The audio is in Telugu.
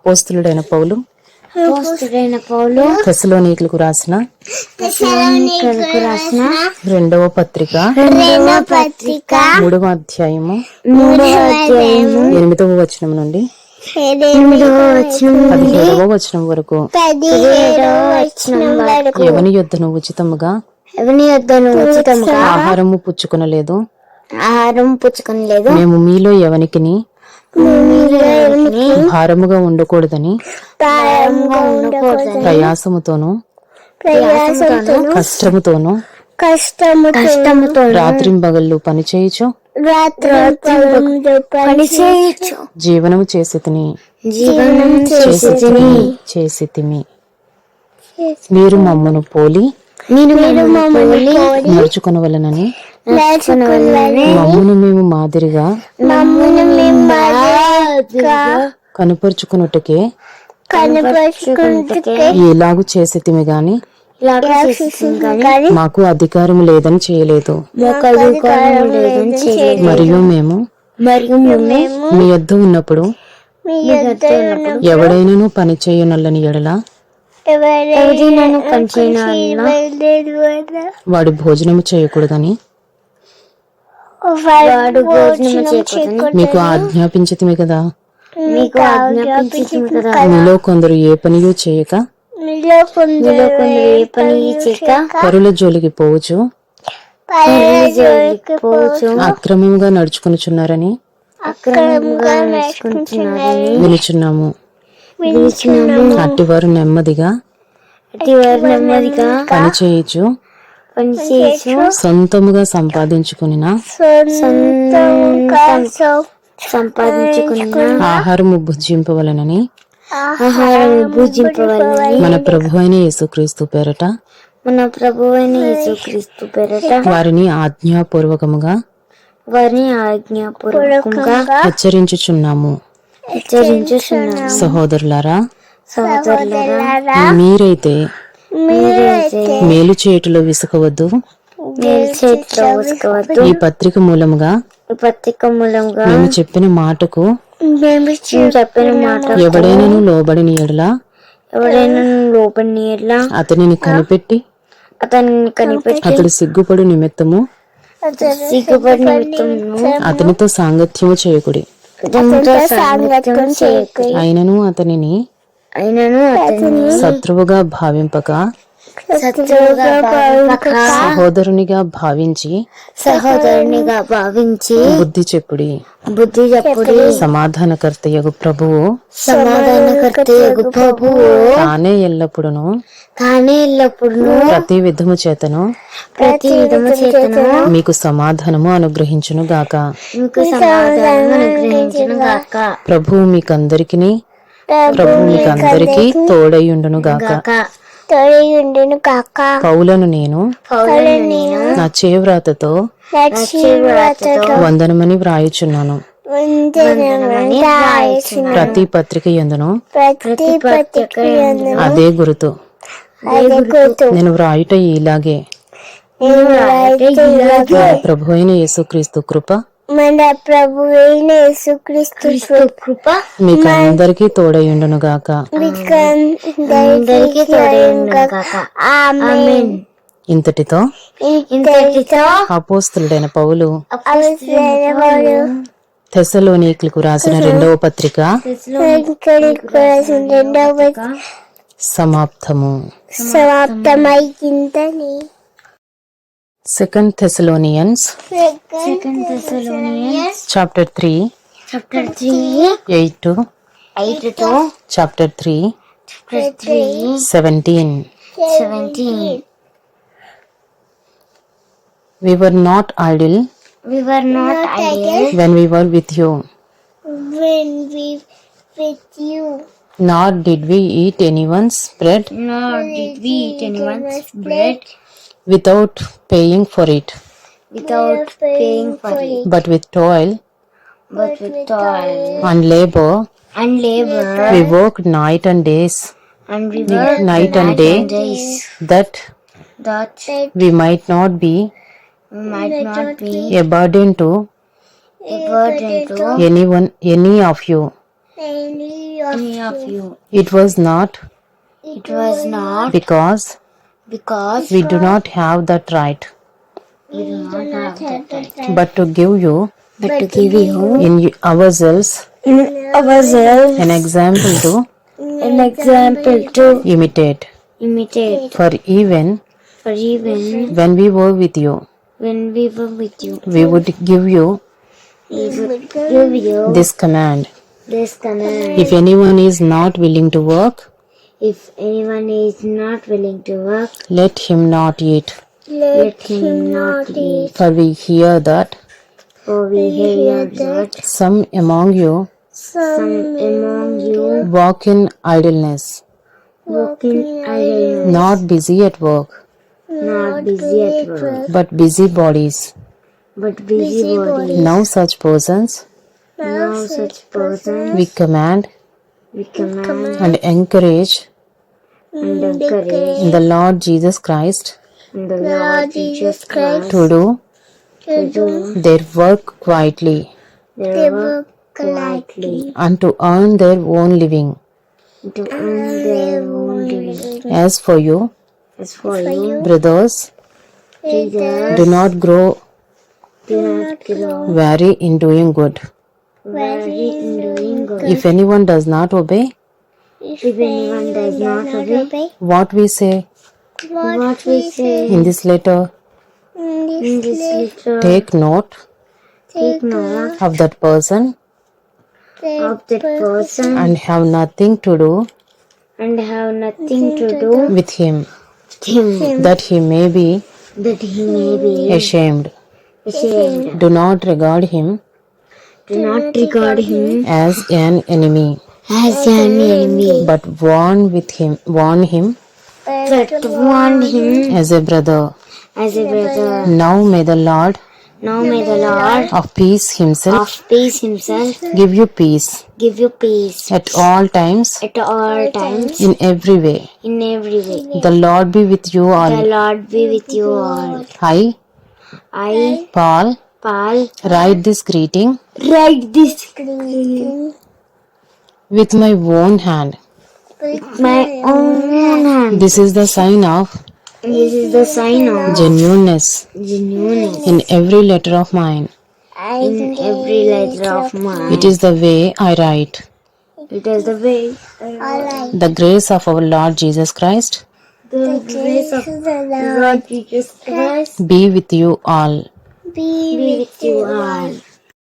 అపోస్తులుడైన పౌలు పౌలు తెసలోనీకులకు రాసిన రాసిన రెండవ పత్రిక రెండవ పత్రిక మూడవ అధ్యాయము మూడవ అధ్యాయము ఎనిమిదవ వచనం నుండి పదిహేడవ వచనం వరకు. ఎవని యొద్దను ఉచితముగా? ఎవని యొద్దను ఉచితంగా ఆహారము పుచ్చుకొనలేదు. ఆహారం పుచ్చుకొని లేదు మేము మీలో ఎవనికిని భారముగా ఉండకూడదని ప్రయాసముతోను కష్టముతోను కష్టము కష్టముతో రాత్రింబగళ్ళు పనిచేయుచు రాత్రి పని చేయొచ్చు జీవనము చేసి తిని జీవనం చేసి చేసి తిమి మీరు మమ్మను పోలి నేను మీరు మమ్మల్ని నడుచుకొనవలనని నేర్చుకుని మమ్మును మేము మాదిరిగా మమ్మల్ని మేము బాగా కనుపరుచుకున్నట్టుకే ఎలాగు చేసి తిమి గాని కానీ మాకు అధికారం లేదని చేయలేదు. మరియు మేము మరియు మేము మీ యొద్ద ఉన్నప్పుడు ఎవడైనను పని చేయనల్లని ఎడల వాడు భోజనము చేయకూడదని వాడు భోజనం చేయకూడదని మీకు ఆజ్ఞాపించితిమి కదా? మీకు ఆజ్ఞాపించింది కదా? మీలో కొందరు ఏ పనియూ చేయక? మీలో కొందరు ఏ పని చేయక పరుల జోలికి పోవచ్చు? జోలికి పోవచ్చు. అక్రమంగా నడుచుకొనుచున్నారని? అక్రమంగా నడుచుకుంటున్నారని వినుచున్నాము. వినిచినాము అట్టివారు నెమ్మదిగా అటు వారు నెమ్మదిగా పని పని చేయొచ్చు. సొంతముగా సంపాదించుకునిన? ఆహారము భుజింపవలనని? ఆహారం భుజింపవాలని మన ప్రభు అయిన యేసుక్రీస్తు పేరట? మన ప్రభు అయిన యేసుక్రీస్తు పేరట. వారిని ఆజ్ఞాపూర్వకముగా? వారిని ఆజ్ఞాపూర్వకంగా హెచ్చరించుచున్నాము. హెచ్చరించుచున్నాము. సహోదరులారా సహోదరులారా మీరైతే మేలు చేయుటలో విసుకవద్దు ఈ పత్రిక మూలముగా ఈ పత్రిక మూలంగా మేము చెప్పిన మాటకు చెప్పిన మాట ఎవడైనను లోబడిన ఎడల? ఎవరైనా లోపలి ఎట్లా అతనిని కనిపెట్టి అతన్ని కనిపెట్టి అతడు సిగ్గుపడు నిమిత్తము సిగ్గుపడి నిమిత్తము అతనితో సాంగత్యము చేయకుడి. అయినను అతనిని అయినను అతన్ని శత్రువుగా భావింపక శత్రువుగా భావింపక సహోదరునిగా భావించి సహోదరునిగా భావించి బుద్ధి చెప్పుడి. బుద్ధి చెప్పుడి. సమాధానకర్తయగు ప్రభువు. సమాధానకర్త యగు ప్రభువు. తానే ఎల్లప్పుడును తానే ఎల్లప్పుడూ ప్రతి విధము చేతను. ప్రతి విధము చేతను. మీకు సమాధానము అనుగ్రహించును గాక మీకు సమాధానం అనుగ్రహించను గాక ప్రభువు మీకందరికిని ప్రభు మీకందరికీ తోడైయుండును గాక గాక తొలగిండును కాక పౌలను నేను నా చేవ్రాతతో వందనమని వ్రాయుచున్నాను. ప్రతి పత్రిక ఎందును అదే గురుతు. నేను వ్రాయుట ఇలాగే. ప్రభు అయిన యేసుక్రీస్తు కృప మన ప్రభు అయిన యేసుక్రీస్తు కృప మీకు అందరికీ తోడైయుండును గాక. అందరికీ తోడైన గాక. ఆమేన్. ఇంతటితో ఇంతటితో అపోస్తులుడైన పౌలు తెసలోనికులకు రాసిన రెండవ పత్రిక సమాప్తము. సమాప్తమైందని. Second Thessalonians, Second Thessalonians, chapter 3, chapter 3, 8 to 8 to chapter 3, chapter 3, 17. 17. We were not idle We were not idle. when we were with you, when we with you. nor did we eat anyone's bread, nor did we eat anyone's bread, without paying for it, without paying for it, but with toil. But with toil. and labor. And labor, we work night and days, and we worked night and day, days. That that we might not be might not be a burden to a burden to anyone, any of you. any of, any of you. It was not It was not because because we do not have that right, we do not have that right, but to give you but to give you in ourselves in ourselves an example to an example to imitate. imitate. For even For even when we were with you, when we were with you, we would give you we would give you this command. this command. If anyone is not willing to work, If anyone is not willing to work, let him not eat. let him not eat. For we hear that For we hear that some among you some among you walk in idleness, walk in idleness, not busy at work, not busy at work, but busy bodies. but busy bodies. Now such persons Now such persons we command we command and encourage and encourage in the Lord Jesus Christ the Lord Jesus Christ to do to do their work quietly their work lightly and to earn their own living. to earn their own living. As for you, As for you, brothers, brothers, do not grow do not grow weary in doing good. weary in doing good. If anyone does not obey If anyone does not obey what we say what we say in this letter, in this little, take note take note of that person of that person and have nothing to do and have nothing to do with him, him, that he may be that he may be ashamed. ashamed. Do not regard him Do not regard him as an enemy, as an enemy, but warn with him, warn him but warn him as a brother. as a brother. Now may the Lord Now may the Lord of peace himself of peace himself give you peace give you peace at all times at all times in every way. in every way. The Lord be with you all. The all. Lord be with you all. I, I, Paul, Paul, write this greeting write this with my own hand. my own hand. This is the sign of This is the sign of genuineness genuineness in every letter of mine. in every letter of mine. It is the way I write. It is the way, The grace of our Lord Jesus Christ the grace of Lord Jesus Christ be with you all. be with you all.